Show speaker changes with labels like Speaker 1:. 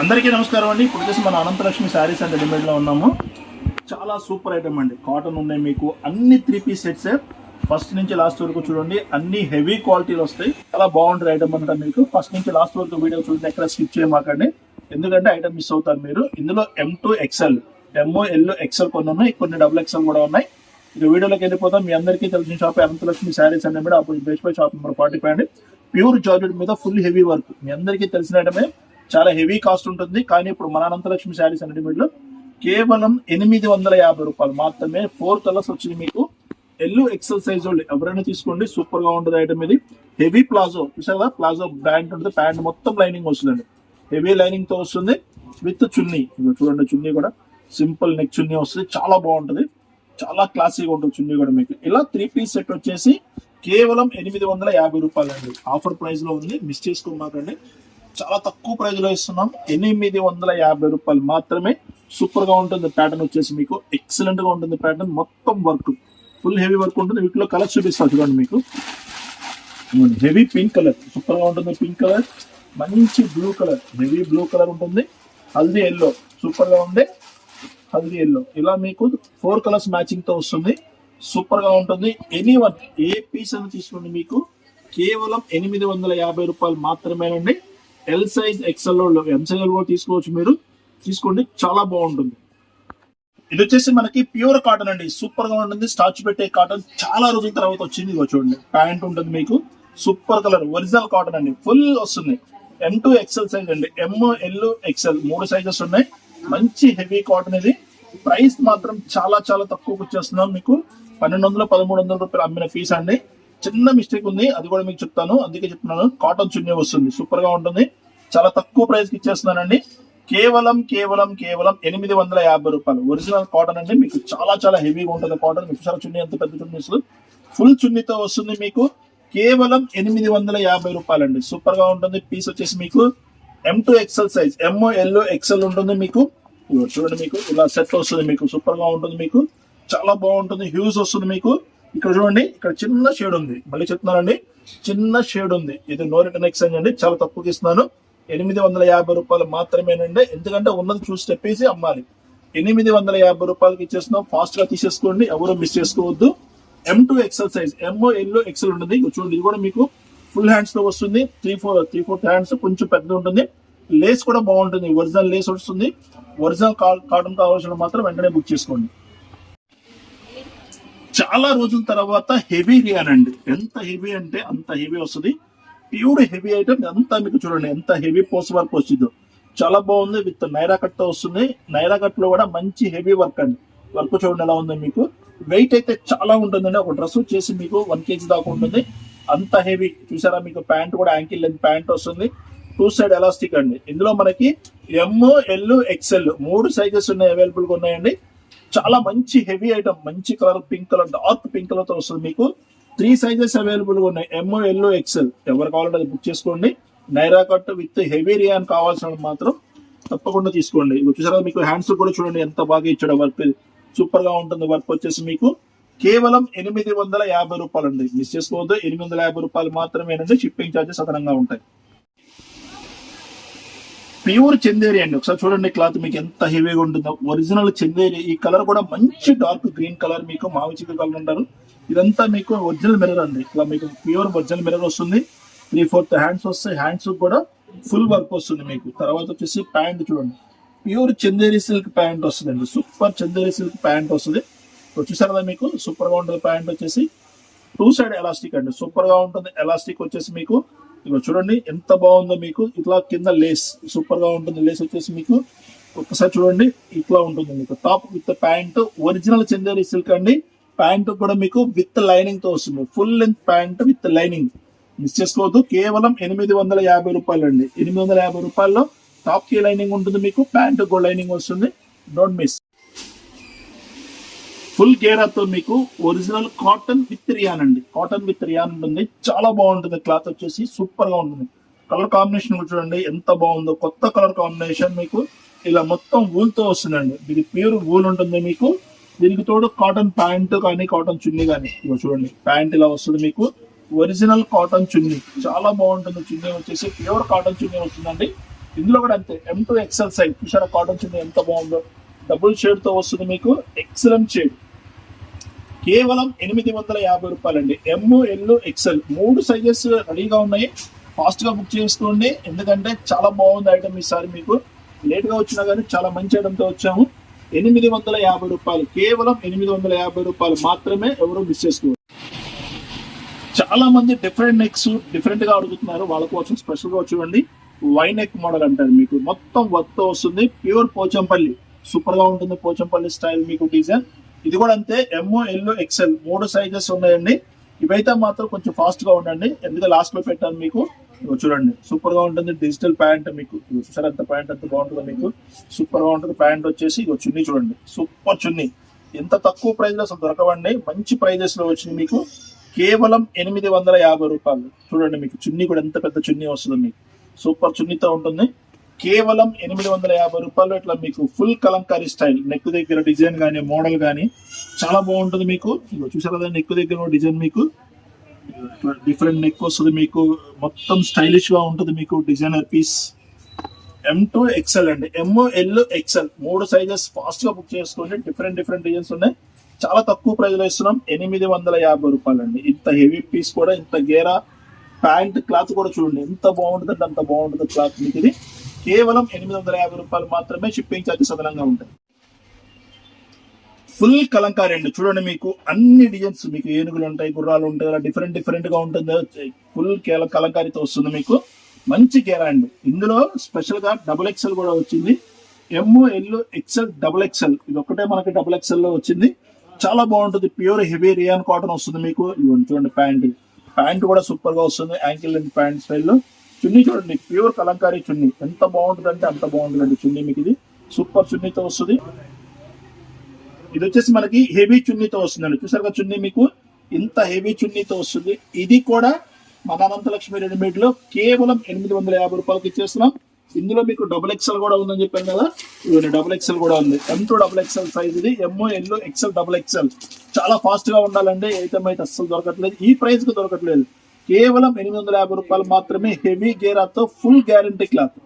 Speaker 1: అందరికీ నమస్కారం అండి. ఇప్పుడు వచ్చేసి మన అనంతలక్ష్మి శారీస్ అండ్ రెడీమేడ్లో ఉన్నాము. చాలా సూపర్ ఐటమ్ అండి. కాటన్ ఉన్నాయి మీకు. అన్ని త్రీ పీస్ సెట్స్ ఫస్ట్ నుంచి లాస్ట్ వరకు చూడండి. అన్ని హెవీ క్వాలిటీలు వస్తాయి. చాలా బాగుంటుంది ఐటమ్ అంతా మీకు. ఫస్ట్ నుంచి లాస్ట్ వరకు వీడియో చూడండి ఎక్కడ స్కిప్ చేయమాకండి. ఎందుకంటే ఐటమ్ మిస్ అవుతారు మీరు. ఇందులో M to XL M L XL కొన్ని ఉన్నాయి. కొన్ని డబుల్ ఎక్స్ఎల్ కూడా ఉన్నాయి. ఇక వీడియోలోకి వెళ్ళిపోతాం. మీ అందరికీ తెలిసిన షాప్ అనంతలక్ష్మి శారీస్ అనే అప్పుడు best buy shop number forty five అండి. ప్యూర్ జార్జెట్ మీద ఫుల్ హెవీ వర్క్ మీ అందరికీ తెలిసిన ఐటమే చాలా హెవీ కాస్ట్ ఉంటుంది. కానీ ఇప్పుడు మన అనంతలక్ష్మి శారీస్ అనే లో కేవలం ఎనిమిది వందల యాభై రూపాయలు మాత్రమే ఫోర్ కలర్స్ వచ్చింది మీకు. ఎల్లు ఎక్సెల్ సైజ్ వాళ్ళు ఎవరైనా తీసుకోండి. సూపర్గా ఉంటుంది ఐటమ్ ఇది. హెవీ ప్లాజో చూసారా ప్లాజో బ్యాండ్ ఉంటుంది. ప్యాంట్ మొత్తం లైనింగ్ వస్తుందండి. హెవీ లైనింగ్తో వస్తుంది. విత్ చున్నీ. చూడండి చున్నీ కూడా. సింపుల్ నెక్ చున్నీ వస్తుంది. చాలా బాగుంటుంది. చాలా క్లాసీగా ఉంటుంది చున్నీ కూడా మీకు. ఇలా త్రీ పీస్ సెట్ వచ్చేసి కేవలం ఎనిమిది వందల యాభై రూపాయలు అండి ఆఫర్ ప్రైస్లో ఉంది. మిస్ చేసుకోమాకండి. చాలా తక్కువ ప్రైజ్లో ఇస్తున్నాం. ఎనిమిది వందల యాభై రూపాయలు మాత్రమే సూపర్గా ఉంటుంది ప్యాటర్న్ వచ్చేసి మీకు. ఎక్సలెంట్గా ఉంటుంది ప్యాటర్న్. మొత్తం వర్క్. ఫుల్ హెవీ వర్క్ ఉంటుంది. వీటిలో కలర్ చూపిస్తాను చూడండి మీకు. Heavy pink colour. సూపర్గా ఉంటుంది పింక్ కలర్. మంచి blue colour. Heavy blue colour ఉంటుంది. హల్దీ ఎల్లో. సూపర్గా ఉండే హల్దీ ఎల్లో. ఇలా మీకు ఫోర్ కలర్స్ మ్యాచింగ్తో వస్తుంది. సూపర్గా ఉంటుంది. ఎనీ వన్ ఏ పీస్ అని తీసుకోండి మీకు. కేవలం ఎనిమిది వందల యాభై రూపాయలు మాత్రమేనండి. ఎల్ సైజ్ ఎక్సెల్లో ఎం సైజ్ కూడా తీసుకోవచ్చు మీరు. తీసుకోండి. చాలా బాగుంటుంది. ఇది వచ్చేసి మనకి ప్యూర్ కాటన్ అండి. సూపర్గా ఉంటుంది. స్టార్చ్ పెట్టే కాటన్ చాలా రోజుల తర్వాత వచ్చింది. ఇగో చూడండి. ప్యాంట్ ఉంటుంది మీకు. సూపర్ కలర్ ఒరిజినల్ కాటన్ అండి. ఫుల్ వస్తుంది. ఎం టూ ఎక్సెల్ సైజ్ అండి. ఎం ఎల్ ఎక్సెల్ మూడు సైజెస్ ఉన్నాయి. మంచి హెవీ కాటన్ ఇది. ప్రైస్ మాత్రం చాలా చాలా తక్కువకి వచ్చేస్తున్నాం మీకు. పన్నెండు వందల పదమూడు వందల రూపాయలు అమ్మిన పీస్ అండి. చిన్న మిస్టేక్ ఉంది. అది కూడా మీకు చెప్తాను. అందుకే చెప్తున్నాను. కాటన్ చున్నీ వస్తుంది. సూపర్గా ఉంటుంది. చాలా తక్కువ ప్రైస్కి ఇచ్చేస్తున్నానండి. కేవలం కేవలం కేవలం ఎనిమిది వందల యాభై రూపాయలు. ఒరిజినల్ కాటన్ అండి. మీకు చాలా చాలా హెవీగా ఉంటుంది కాటన్ మీకు చున్నీ ఎంత పెద్ద చున్నీ వస్తుంది ఫుల్ చున్నీతో వస్తుంది మీకు కేవలం ఎనిమిది వందల యాభై రూపాయలు అండి సూపర్గా ఉంటుంది. పీస్ వచ్చేసి మీకు M to XL size M L XL ఉంటుంది మీకు. చూడండి మీకు. ఇలా సెట్ వస్తుంది మీకు. సూపర్గా ఉంటుంది మీకు. చాలా బాగుంటుంది. హ్యూజ్ వస్తుంది మీకు. ఇక్కడ చూడండి ఇక్కడ చిన్న షేడ్ ఉంది. మళ్ళీ చెప్తున్నానండి చిన్న షేడ్ ఉంది. ఇది నో రిటర్న్ ఎక్స్చేంజ్ అండి. చాలా తక్కువ తీస్తున్నాను. ఎనిమిది వందల యాభై రూపాయలు మాత్రమేనండి. ఎందుకంటే ఉన్నది చూసి చెప్పేసి అమ్మాలి. ఎనిమిది వందల యాభై రూపాయలకి ఇచ్చేస్తున్నాం. ఫాస్ట్గా తీసేసుకోండి. ఎవరు మిస్ చేసుకోవద్దు. M to XL size M L XL ఉంటుంది. చూడండి ఇది కూడా మీకు ఫుల్ హ్యాండ్స్లో వస్తుంది. Three four three fourth hands కొంచెం పెద్ద ఉంటుంది. లేస్ కూడా బాగుంటుంది. ఒరిజినల్ లేస్ వస్తుంది. ఒరిజినల్ కాటన్ కావాల్సిన మాత్రం వెంటనే బుక్ చేసుకోండి. చాలా రోజుల తర్వాత హెవీ రియాన్ అండి. ఎంత హెవీ అంటే అంత హెవీ వస్తుంది. ప్యూర్ హెవీ ఐటమ్ అంతా మీకు చూడండి ఎంత హెవీ పోస్ట్ వర్క్ వచ్చిందో. చాలా బాగుంది విత్ నైరా కట్తో వస్తుంది. నైరా కట్లో కూడా మంచి హెవీ వర్క్ అండి. వర్క్ చూడండి ఎలా ఉంది మీకు. వెయిట్ అయితే చాలా ఉంటుందండి. ఒక డ్రెస్ వచ్చేసి మీకు వన్ కేజీ దాకా ఉంటుంది. అంత హెవీ చూసారా మీకు ప్యాంట్ కూడా యాంకిల్ లెంత్ ప్యాంట్ వస్తుంది. టూ సైడ్ ఎలాస్టిక్ అండి. ఇందులో మనకి ఎమ్ ఎల్ ఎక్స్ఎల్ మూడు సైజెస్ ఉన్నాయి అవైలబుల్గా ఉన్నాయండి. చాలా మంచి హెవీ ఐటమ్ మంచి colour pink colour dark pink కలర్తో వస్తుంది మీకు. త్రీ సైజెస్ అవైలబుల్గా ఉన్నాయి ఎంఓ ఎల్లో ఎక్సెల్ ఎవరు కావాలంటే అది బుక్ చేసుకోండి. Naira cut with heavy rayon కావాల్సిన మాత్రం తప్పకుండా తీసుకోండి. చూసారా మీకు హ్యాండ్స్ కూడా చూడండి ఎంత బాగా ఇచ్చాడు వర్క్. సూపర్గా ఉంటుంది వర్క్ వచ్చేసి మీకు. కేవలం ఎనిమిది వందల యాభై రూపాయలు అండి మిస్ చేసుకోవద్దు. ఎనిమిది వందల యాభై రూపాయలు మాత్రమేనండి షిప్పింగ్ ఛార్జెస్ అదనంగా ఉంటాయి. ప్యూర్ చందేరి అండి. ఒకసారి చూడండి క్లాత్ మీకు ఎంత హెవీగా ఉంటుందో. ఒరిజినల్ చందేరి. ఈ కలర్ కూడా మంచి డార్క్ గ్రీన్ కలర్ మీకు మావి కలర్ ఉంటారు ఇదంతా మీకు ఒరిజినల్ మిర్రర్ అండి. ఇట్లా మీకు ప్యూర్ ఒరిజినల్ మిర్రర్ వస్తుంది. త్రీ ఫోర్త్ హ్యాండ్స్ వస్తాయి. హ్యాండ్స్ కూడా ఫుల్ వర్క్ వస్తుంది మీకు. తర్వాత వచ్చేసి ప్యాంట్ చూడండి. ప్యూర్ చందేరి సిల్క్ ప్యాంట్ వస్తుందండి. సూపర్ చందేరి సిల్క్ ప్యాంట్ వస్తుంది. చూసారు మీకు? సూపర్గా ఉంటుంది ప్యాంట్ వచ్చేసి టూ సైడ్ ఎలాస్టిక్ అండి. సూపర్గా ఉంటుంది. ఎలాస్టిక్ వచ్చేసి మీకు ఇగో చూడండి ఎంత బాగుందో మీకు. ఇట్లా కింద లేస్ సూపర్గా ఉంటుంది లేస్ వచ్చేసి మీకు. ఒక్కసారి చూడండి ఇట్లా ఉంటుంది మీకు. Top with pant original Chanderi silk అండి. ప్యాంట్ కూడా మీకు విత్ లైనింగ్తో వస్తుంది. Full length pant with lining miss చేసుకోవద్దు కేవలం ఎనిమిది వందల యాభై రూపాయలు అండి ఎనిమిది వందల యాభై రూపాయల్లో టాప్కి లైనింగ్ ఉంటుంది మీకు ప్యాంట్ కూడా లైనింగ్ వస్తుంది. డోంట్ మిస్ ఫుల్ గేరాతో మీకు ఒరిజినల్ కాటన్ విత్ రియాన్ అండి. కాటన్ విత్ రియాన్ ఉంటుంది. చాలా బాగుంటుంది. క్లాత్ వచ్చేసి సూపర్గా ఉంటుంది. కలర్ కాంబినేషన్ కూడా చూడండి ఎంత బాగుందో. కొత్త కలర్ కాంబినేషన్ మీకు ఇలా మొత్తం వూల్తో వస్తుందండి. ఇది ప్యూర్ వూల్ ఉంటుంది మీకు. దీనికి తోడు కాటన్ ప్యాంట్ కానీ కాటన్ చున్నీ కానీ. ఇగో చూడండి ప్యాంట్ ఇలా వస్తుంది మీకు. ఒరిజినల్ కాటన్ చున్నీ. చాలా బాగుంటుంది. చున్నీ వచ్చేసి ప్యూర్ కాటన్ చున్నీ వస్తుందండి. ఇందులో కూడా అంతే. ఎం టూ ఎక్సెల్ సైజ్ చూసారా కాటన్ చున్నీ ఎంత బాగుందో. డబుల్ షేడ్తో వస్తుంది మీకు. ఎక్సలెంట్ షేడ్ కేవలం ఎనిమిది వందల యాభై రూపాయలండి. ఎమ్ ఎల్ ఎక్సెల్ మూడు సైజెస్ రెడీగా ఉన్నాయి. ఫాస్ట్గా బుక్ చేసుకోండి. ఎందుకంటే చాలా బాగుంది ఐటమ్ ఈసారి మీకు. లేట్గా వచ్చినా కానీ చాలా మంచి ఐటమ్తో వచ్చాము. ఎనిమిది వందల యాభై రూపాయలు కేవలం ఎనిమిది వందల యాభై రూపాయలు మాత్రమే ఎవరు మిస్ చేసుకోవచ్చు చాలా మంది డిఫరెంట్ నెక్స్ డిఫరెంట్గా అడుగుతున్నారు. వాళ్ళ కోసం స్పెషల్గా చూడండి. వై నెక్ మోడల్ అంటారు మీకు. మొత్తం వర్క్ వస్తుంది. ప్యూర్ పోచంపల్లి. సూపర్గా ఉంటుంది పోచంపల్లి స్టైల్ మీకు డిజైన్ ఇది కూడా అంతే ఎంఓ ఎల్ ఎక్సెల్ మూడు సైజెస్ ఉన్నాయండి. ఇవైతే మాత్రం కొంచెం ఫాస్ట్గా ఉండండి. ఎందుకంటే లాస్ట్లో పెట్టాను మీకు. చూడండి సూపర్గా ఉంటుంది. డిజిటల్ ప్యాంట్ మీకు. చూసారు అంత ఎంత ప్యాంట్ ఎంత బాగుంటుందో మీకు. సూపర్గా ఉంటుంది. ప్యాంట్ వచ్చేసి ఇక చున్నీ చూడండి. సూపర్ చున్నీ. ఎంత తక్కువ ప్రైస్లో అసలు దొరకవండి. మంచి ప్రైజెస్లో వచ్చింది మీకు. కేవలం ఎనిమిది వందల యాభై రూపాయలు. చూడండి మీకు చున్నీ కూడా ఎంత పెద్ద చున్నీ వస్తుంది మీకు. సూపర్ చున్నీతో ఉంటుంది. కేవలం ఎనిమిది వందల యాభై రూపాయలు ఇట్లా మీకు ఫుల్ కలంకారీ స్టైల్ నెక్ దగ్గర డిజైన్ కానీ మోడల్ కానీ చాలా బాగుంటుంది మీకు. చూసారు కదా నెక్ దగ్గర డిజైన్ మీకు. డిఫరెంట్ నెక్ వస్తుంది మీకు. మొత్తం స్టైలిష్గా ఉంటుంది మీకు designer piece M to XL అండి. ఎమ్ ఎల్ ఎక్సెల్ మూడు సైజెస్ ఫాస్ట్గా బుక్ చేసుకోండి. డిఫరెంట్ డిఫరెంట్ డిజైన్స్ ఉన్నాయి. చాలా తక్కువ ప్రైజ్లో ఇస్తున్నాం. ఎనిమిది వందల యాభై రూపాయలు అండి. ఇంత హెవీ పీస్ కూడా ఇంత గేరా ప్యాంట్ క్లాత్ కూడా చూడండి. ఎంత బాగుంటుంది అంటే అంత బాగుంటుంది క్లాత్ మీకు ఇది. కేవలం ఎనిమిది వందల యాభై రూపాయలు మాత్రమే షిప్పింగ్ ఛార్జెస్ అదనంగా ఉంటాయి. ఫుల్ కలంకారీ అండి. చూడండి మీకు అన్ని డిజైన్స్ మీకు ఏనుగులు ఉంటాయి గుర్రాలు ఉంటాయి అలా డిఫరెంట్ డిఫరెంట్గా ఉంటుంది. ఫుల్ కేల కలంకారీతో వస్తుంది మీకు. మంచి కేరా అండి. ఇందులో స్పెషల్గా డబుల్ ఎక్సెల్ కూడా వచ్చింది. M L XL double XL ఇది ఒక్కటే మనకి డబుల్ ఎక్సెల్లో వచ్చింది. చాలా బాగుంటుంది. ప్యూర్ హెవీ రియాన్ కాటన్ వస్తుంది మీకు. ఇవ్వండి చూడండి ప్యాంట్. ప్యాంట్ కూడా సూపర్గా వస్తుంది. యాంకిల్ అండ్ ప్యాంట్ స్టైల్లో చున్నీ చూడండి ప్యూర్ కలంకారీ చున్నీ. ఎంత బాగుంటుంది అంటే అంత బాగుంటుందండి చున్నీ మీకు ఇది. సూపర్ చున్నీతో వస్తుంది. ఇది వచ్చేసి మనకి హెవీ చున్నీతో వస్తుందండి. చూసారు కదా చున్నీ మీకు? ఇంత హెవీ చున్నీతో వస్తుంది. ఇది కూడా మన అనంతలక్ష్మి రెడీమేడ్లో కేవలం ఎనిమిది వందల యాభై రూపాయలకి ఇచ్చేస్తున్నాం. ఇందులో మీకు డబుల్ ఎక్సెల్ కూడా ఉందని చెప్పాను కదా. ఇవన్నీ డబుల్ ఎక్సెల్ కూడా ఉంది. M to double XL size ఇది. MO yellow XL double XL చాలా ఫాస్ట్గా ఉండాలండి. ఐటమ్ అయితే అస్సలు దొరకట్లేదు. ఈ ప్రైస్కు దొరకట్లేదు. కేవలం ఎనిమిది వందల యాభై రూపాయలు మాత్రమే హెవీ గేరాతో ఫుల్ గ్యారంటీ క్లాత్.